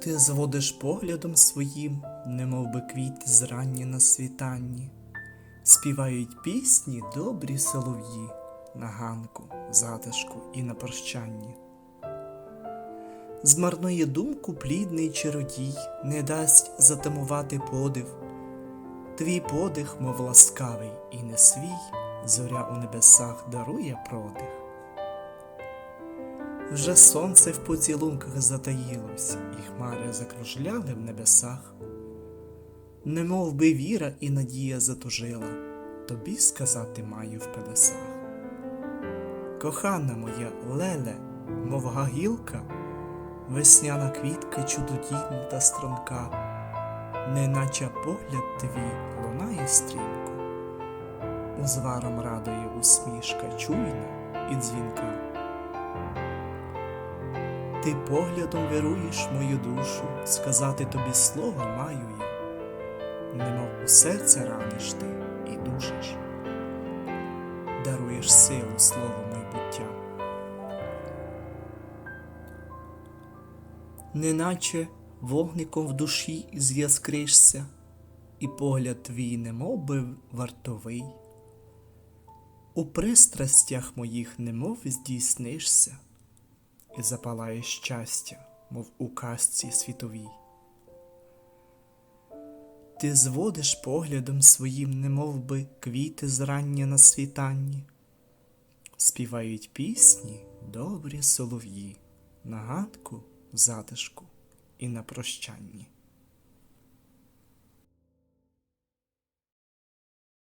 Ти зводиш поглядом своїм, немов би квіти зранні на світанні, співають пісні добрі солов'ї на ганку, затишку і на прощанні. Змарнує думку плідний чародій, не дасть затамувати подив. Твій подих, мов ласкавий і не свій, зоря у небесах дарує продих. Вже сонце в поцілунках затаїлось, і хмари закружляли в небесах. Немов би віра і надія затужила, тобі сказати маю в пелесах. Кохана моя леле, мов гагілка, весняна квітка чудодійна та струнка, неначе погляд твій лунає стрімко, узваром радує усмішка чуйна і дзвінка. Ти поглядом вируєш мою душу, сказати тобі слово маю я, немов у серце раниш ти і душиш, даруєш силу слову майбуття. Неначе вогником в душі з'яскришся, і погляд твій немов би вартовий. У пристрастях моїх немов здійснишся і запалає щастя, мов у казці світовій. Ти зводиш поглядом своїм, немов би квіти зрання на світанні, співають пісні добрі солов'ї, нагадку, затишку і на прощанні.